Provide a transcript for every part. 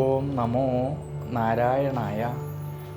ഓം നമോ നാരായണായ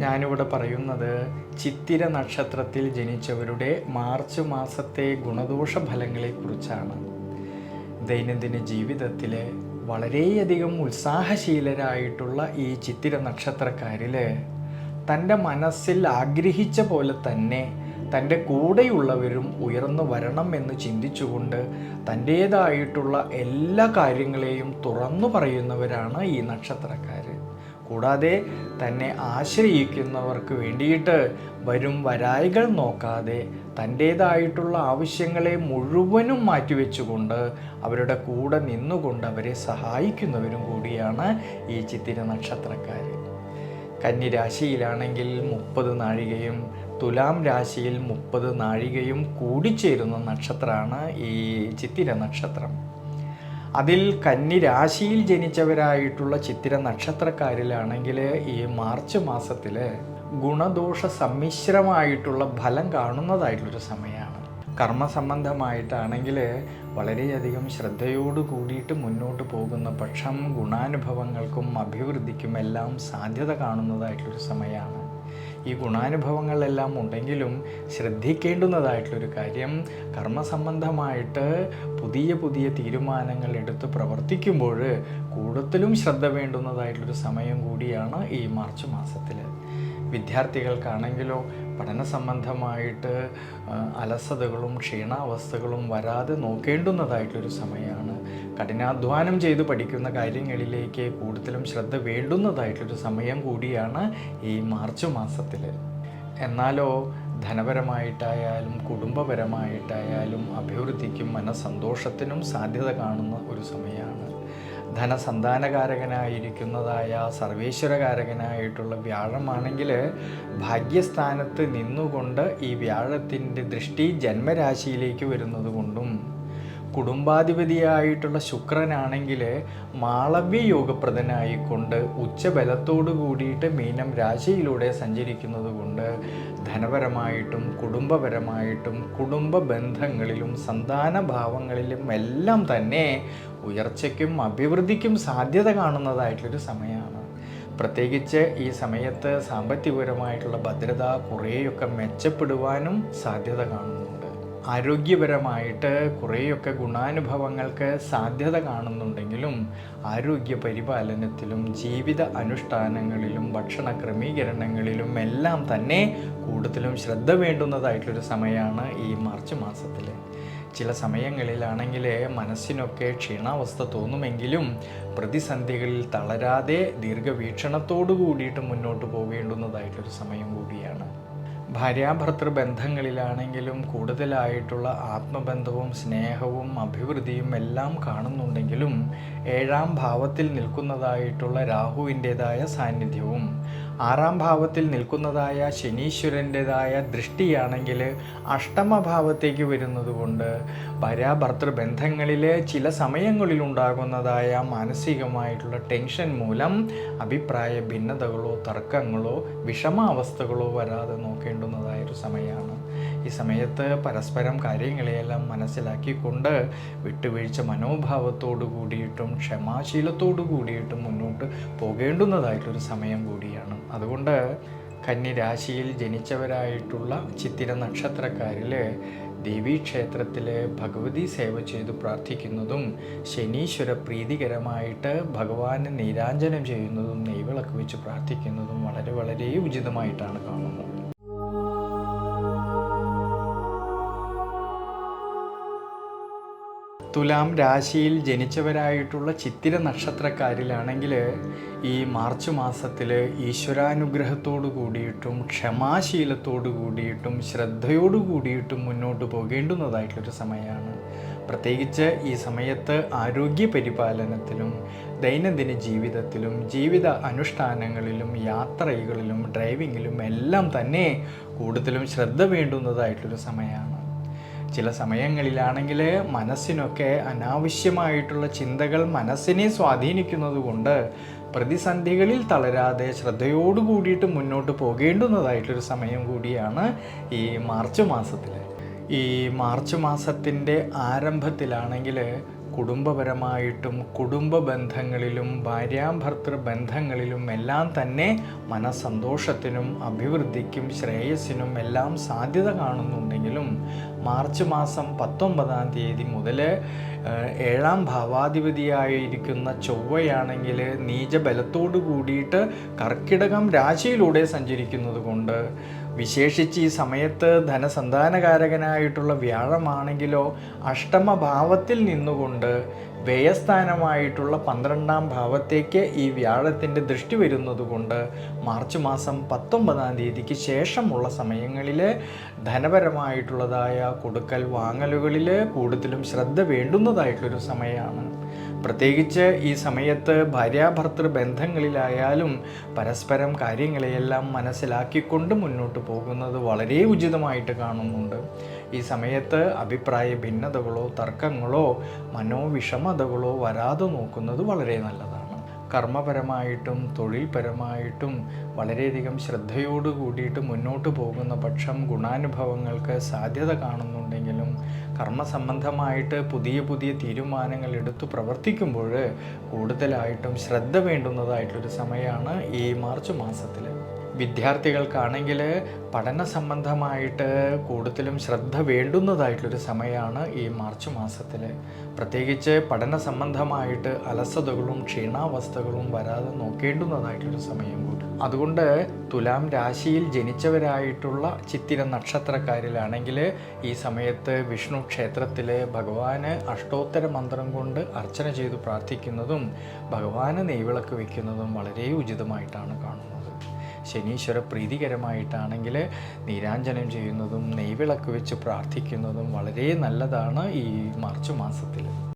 ഞാനിവിടെ പറയുന്നത് ചിത്തിര നക്ഷത്രത്തിൽ ജനിച്ചവരുടെ മാർച്ച് മാസത്തെ ഗുണദോഷ ഫലങ്ങളെക്കുറിച്ചാണ്. ദൈനംദിന ജീവിതത്തിൽ വളരെയധികം ഉത്സാഹശീലരായിട്ടുള്ള ഈ ചിത്തിര നക്ഷത്രക്കാരിൽ തന്റെ മനസ്സിൽ ആഗ്രഹിച്ച പോലെ തന്നെ തന്റെ കൂടെയുള്ളവരും ഉയർന്നു വരണം എന്ന് ചിന്തിച്ചുകൊണ്ട് തന്റേതായിട്ടുള്ള എല്ലാ കാര്യങ്ങളെയും തുറന്നു പറയുന്നവരാണ് ഈ നക്ഷത്രക്കാർ കൂടാതെ തന്നെ ആശ്രയിക്കുന്നവർക്ക് വേണ്ടിയിട്ട് വരും വരായികൾ നോക്കാതെ തന്റേതായിട്ടുള്ള ആവശ്യങ്ങളെ മുഴുവനും മാറ്റിവെച്ചുകൊണ്ട് അവരുടെ കൂടെ നിന്നുകൊണ്ട് അവരെ സഹായിക്കുന്നവരും കൂടിയാണ് ഈ ചിത്തിര നക്ഷത്രക്കാർ കന്നിരാശിയിലാണെങ്കിൽ മുപ്പത് നാഴികയും തുലാം രാശിയിൽ മുപ്പത് നാഴികയും കൂടിച്ചേരുന്ന നക്ഷത്രമാണ് ഈ ചിത്തിര നക്ഷത്രം. അതിൽ കന്നി രാശിയിൽ ജനിച്ചവരായിട്ടുള്ള ചിത്തിര നക്ഷത്രക്കാരിലാണെങ്കിൽ ഈ മാർച്ച് മാസത്തിൽ ഗുണദോഷ സമ്മിശ്രമായിട്ടുള്ള ഫലം കാണുന്നതായിട്ടുള്ളൊരു സമയമാണ്. കർമ്മ സംബന്ധമായിട്ടാണെങ്കിൽ വളരെയധികം ശ്രദ്ധയോട് കൂടിയിട്ട് മുന്നോട്ട് പോകുന്ന പക്ഷം ഗുണാനുഭവങ്ങൾക്കും അഭിവൃദ്ധിക്കും എല്ലാം സാധ്യത കാണുന്നതായിട്ടുള്ളൊരു സമയമാണ്. ഈ ഗുണാനുഭവങ്ങളെല്ലാം ഉണ്ടെങ്കിലും ശ്രദ്ധിക്കേണ്ടുന്നതായിട്ടുള്ളൊരു കാര്യം കർമ്മസംബന്ധമായിട്ട് പുതിയ പുതിയ തീരുമാനങ്ങൾ എടുത്ത് പ്രവർത്തിക്കുമ്പോൾ കൂടുതലും ശ്രദ്ധ വേണ്ടുന്നതായിട്ടുള്ളൊരു സമയം കൂടിയാണ് ഈ മാർച്ച് മാസത്തിൽ വിദ്യാർത്ഥികൾക്കാണെങ്കിലോ പഠന സംബന്ധമായിട്ട് അലസതകളും ക്ഷീണാവസ്ഥകളും വരാതെ നോക്കേണ്ടുന്നതായിട്ടൊരു സമയമാണ് കഠിനാധ്വാനം ചെയ്ത് പഠിക്കുന്ന കാര്യങ്ങളിലേക്ക് കൂടുതലും ശ്രദ്ധ വേണ്ടുന്നതായിട്ടൊരു സമയം കൂടിയാണ് ഈ മാർച്ച് മാസത്തിൽ എന്നാലോ ധനപരമായിട്ടായാലും കുടുംബപരമായിട്ടായാലും അഭിവൃദ്ധിക്കും മനസ്സന്തോഷത്തിനും സാധ്യത കാണുന്ന ഒരു സമയമാണ് ധനസന്താനകാരകനായിരിക്കുന്നതായ സർവേശ്വരകാരകനായിട്ടുള്ള വ്യാഴമാണെങ്കിൽ ഭാഗ്യസ്ഥാനത്ത് നിന്നുകൊണ്ട് ഈ വ്യാഴത്തിന്റെ ദൃഷ്ടി ജന്മരാശിയിലേക്ക് വരുന്നത് കൊണ്ടും കുടുംബാധിപതിയായിട്ടുള്ള ശുക്രനാണെങ്കിൽ മാളവ്യ യോഗപ്രദനായിക്കൊണ്ട് ഉച്ചബലത്തോടു കൂടിയിട്ട് മീനം രാശിയിലൂടെ സഞ്ചരിക്കുന്നത് കൊണ്ട് ധനപരമായിട്ടും കുടുംബപരമായിട്ടും കുടുംബ ബന്ധങ്ങളിലും സന്താന ഭാവങ്ങളിലും എല്ലാം തന്നെ ഉയർച്ചയ്ക്കും അഭിവൃദ്ധിക്കും സാധ്യത കാണുന്നതായിട്ടുള്ളൊരു സമയമാണ്. പ്രത്യേകിച്ച് ഈ സമയത്ത് സാമ്പത്തികപരമായിട്ടുള്ള ഭദ്രത കുറേയൊക്കെ മെച്ചപ്പെടുവാനും സാധ്യത കാണുന്നുണ്ട് ആരോഗ്യപരമായിട്ട് കുറേയൊക്കെ ഗുണാനുഭവങ്ങൾക്ക് സാധ്യത കാണുന്നുണ്ടെങ്കിലും ആരോഗ്യ പരിപാലനത്തിലും ജീവിത അനുഷ്ഠാനങ്ങളിലും ഭക്ഷണ ക്രമീകരണങ്ങളിലും എല്ലാം തന്നെ കൂടുതലും ശ്രദ്ധ വേണ്ടുന്നതായിട്ടൊരു സമയമാണ് ഈ മാർച്ച് മാസത്തിൽ ചില സമയങ്ങളിലാണെങ്കിൽ മനസ്സിനൊക്കെ ക്ഷീണാവസ്ഥ തോന്നുമെങ്കിലും പ്രതിസന്ധികളിൽ തളരാതെ ദീർഘവീക്ഷണത്തോടു കൂടിയിട്ട് മുന്നോട്ട് പോകേണ്ടുന്നതായിട്ടൊരു സമയം കൂടിയാണ്. ഭാര്യാഭർത്തൃ ബന്ധങ്ങളിലാണെങ്കിലും കൂടുതലായിട്ടുള്ള ആത്മബന്ധവും സ്നേഹവും അഭിവൃദ്ധിയും എല്ലാം കാണുന്നുണ്ടെങ്കിലും ഏഴാം ഭാവത്തിൽ നിൽക്കുന്നതായിട്ടുള്ള രാഹുവിന്റെതായ സാന്നിധ്യവും ആറാം ഭാവത്തിൽ നിൽക്കുന്നതായ ശനീശ്വരന്റെതായ ദൃഷ്ടിയാണെങ്കിൽ അഷ്ടമഭാവത്തേക്ക് വരുന്നത് കൊണ്ട് ഭരാഭർത്തൃബന്ധങ്ങളിൽ ചില സമയങ്ങളിൽ ഉണ്ടാകുന്നതായ മാനസികമായിട്ടുള്ള ടെൻഷൻ മൂലം അഭിപ്രായ ഭിന്നതകളോ തർക്കങ്ങളോ വിഷമാവസ്ഥകളോ വരാതെ നോക്കേണ്ടുന്നതായൊരു സമയമാണ്. ഈ സമയത്ത് പരസ്പരം കാര്യങ്ങളെയെല്ലാം മനസ്സിലാക്കിക്കൊണ്ട് വിട്ടുവീഴ്ച മനോഭാവത്തോടു കൂടിയിട്ടും ക്ഷമാശീലത്തോടു കൂടിയിട്ടും മുന്നോട്ട് പോകേണ്ടുന്നതായിട്ടൊരു സമയം കൂടിയാണ്. അതുകൊണ്ട് കന്നിരാശിയിൽ ജനിച്ചവരായിട്ടുള്ള ചിത്തിര നക്ഷത്രക്കാരിൽ ദേവീക്ഷേത്രത്തിൽ ഭഗവതി സേവ ചെയ്ത് പ്രാർത്ഥിക്കുന്നതും ശനീശ്വര പ്രീതികരമായിട്ട് ഭഗവാന് നീരാഞ്ജനം ചെയ്യുന്നതും നെയ്വിളക്ക് വെച്ച് പ്രാർത്ഥിക്കുന്നതും വളരെ വളരെ ഉചിതമായിട്ടാണ് കാണുന്നത്. തുലാം രാശിയിൽ ജനിച്ചവരായിട്ടുള്ള ചിത്തിര നക്ഷത്രക്കാരിലാണെങ്കിൽ ഈ മാർച്ച് മാസത്തിൽ ഈശ്വരാനുഗ്രഹത്തോടു കൂടിയിട്ടും ക്ഷമാശീലത്തോടു കൂടിയിട്ടും ശ്രദ്ധയോടു കൂടിയിട്ടും മുന്നോട്ട് പോകേണ്ടുന്നതായിട്ടുള്ളൊരു സമയമാണ്. പ്രത്യേകിച്ച് ഈ സമയത്ത് ആരോഗ്യ പരിപാലനത്തിലും ദൈനംദിന ജീവിതത്തിലും ജീവിത അനുഷ്ഠാനങ്ങളിലും യാത്രകളിലും ഡ്രൈവിങ്ങിലും എല്ലാം തന്നെ കൂടുതലും ശ്രദ്ധ വേണ്ടുന്നതായിട്ടൊരു സമയമാണ്. ചില സമയങ്ങളിലാണെങ്കിൽ മനസ്സിനൊക്കെ അനാവശ്യമായിട്ടുള്ള ചിന്തകൾ മനസ്സിനെ സ്വാധീനിക്കുന്നത് കൊണ്ട് പ്രതിസന്ധികളിൽ തളരാതെ ശ്രദ്ധയോടു കൂടിയിട്ട് മുന്നോട്ട് പോകേണ്ടുന്നതായിട്ടൊരു സമയം കൂടിയാണ് ഈ മാർച്ച് മാസത്തിൽ ഈ മാർച്ച് മാസത്തിന്റെ ആരംഭത്തിലാണെങ്കിൽ കുടുംബപരമായിട്ടും കുടുംബ ബന്ധങ്ങളിലും ഭാര്യാഭർത്തൃ ബന്ധങ്ങളിലും എല്ലാം തന്നെ മനസ്സന്തോഷത്തിനും അഭിവൃദ്ധിക്കും ശ്രേയസ്സിനും എല്ലാം സാധ്യത കാണുന്നുണ്ടെങ്കിലും മാർച്ച് മാസം പത്തൊമ്പതാം തീയതി മുതൽ ഏഴാം ഭാവാധിപതിയായിരിക്കുന്ന ചൊവ്വയാണെങ്കിൽ നീചബലത്തോടു കൂടിയിട്ട് കർക്കിടകം രാശിയിലൂടെ സഞ്ചരിക്കുന്നത് കൊണ്ട് വിശേഷിച്ച് ഈ സമയത്ത് ധനസന്താനകാരകനായിട്ടുള്ള വ്യാഴമാണെങ്കിലോ അഷ്ടമഭാവത്തിൽ നിന്നുകൊണ്ട് വ്യയസ്ഥാനമായിട്ടുള്ള പന്ത്രണ്ടാം ഭാവത്തേക്ക് ഈ വ്യാഴത്തിന്റെ ദൃഷ്ടി വരുന്നതുകൊണ്ട് മാർച്ച് മാസം പത്തൊമ്പതാം തീയതിക്ക് ശേഷമുള്ള സമയങ്ങളിൽ ധനപരമായിട്ടുള്ളതായ കൊടുക്കൽ വാങ്ങലുകളിൽ കൂടുതലും ശ്രദ്ധ വേണ്ടുന്നതായിട്ടുള്ളൊരു സമയമാണ്. പ്രത്യേകിച്ച് ഈ സമയത്ത് ഭാര്യാഭർത്തൃ ബന്ധങ്ങളിലായാലും പരസ്പരം കാര്യങ്ങളെയെല്ലാം മനസ്സിലാക്കിക്കൊണ്ട് മുന്നോട്ട് പോകുന്നത് വളരെ ഉചിതമായിട്ട് കാണുന്നുണ്ട്. ഈ സമയത്ത് അഭിപ്രായ ഭിന്നതകളോ തർക്കങ്ങളോ മനോവിഷമതകളോ വരാതെ നോക്കുന്നത് വളരെ നല്ലതാണ്. കർമ്മപരമായിട്ടും തൊഴിൽപരമായിട്ടും വളരെയധികം ശ്രദ്ധയോട് കൂടിയിട്ട് മുന്നോട്ട് പോകുന്ന പക്ഷം ഗുണാനുഭവങ്ങൾക്ക് സാധ്യത കാണുന്നുണ്ടെങ്കിലും കർമ്മസംബന്ധമായിട്ട് പുതിയ പുതിയ തീരുമാനങ്ങൾ എടുത്തു പ്രവർത്തിക്കുമ്പോൾ കൂടുതലായിട്ടും ശ്രദ്ധ വേണ്ടുന്നതായിട്ടൊരു സമയമാണ് ഈ മാർച്ച് മാസത്തിൽ വിദ്യാർത്ഥികൾക്കാണെങ്കിൽ പഠന സംബന്ധമായിട്ട് കൂടുതലും ശ്രദ്ധ വേണ്ടുന്നതായിട്ടുള്ളൊരു സമയമാണ് ഈ മാർച്ച് മാസത്തിൽ പ്രത്യേകിച്ച് പഠന സംബന്ധമായിട്ട് അലസതകളും ക്ഷീണാവസ്ഥകളും വരാതെ നോക്കേണ്ടുന്നതായിട്ടൊരു സമയം കൂടി. അതുകൊണ്ട് തുലാം രാശിയിൽ ജനിച്ചവരായിട്ടുള്ള ചിത്തിര നക്ഷത്രക്കാരിലാണെങ്കിൽ ഈ സമയത്ത് വിഷ്ണു ക്ഷേത്രത്തിൽ ഭഗവാന് അഷ്ടോത്തര മന്ത്രം കൊണ്ട് അർച്ചന ചെയ്തു പ്രാർത്ഥിക്കുന്നതും ഭഗവാന് നെയ്വിളക്ക് വയ്ക്കുന്നതും വളരെ ഉചിതമായിട്ടാണ് കാണുന്നത്. ശനീശ്വര പ്രീതികരമായിട്ടാണെങ്കിൽ നീരാഞ്ജനം ചെയ്യുന്നതും നെയ്വിളക്ക് വെച്ച് പ്രാർത്ഥിക്കുന്നതും വളരെ നല്ലതാണ് ഈ മാർച്ച് മാസത്തിൽ.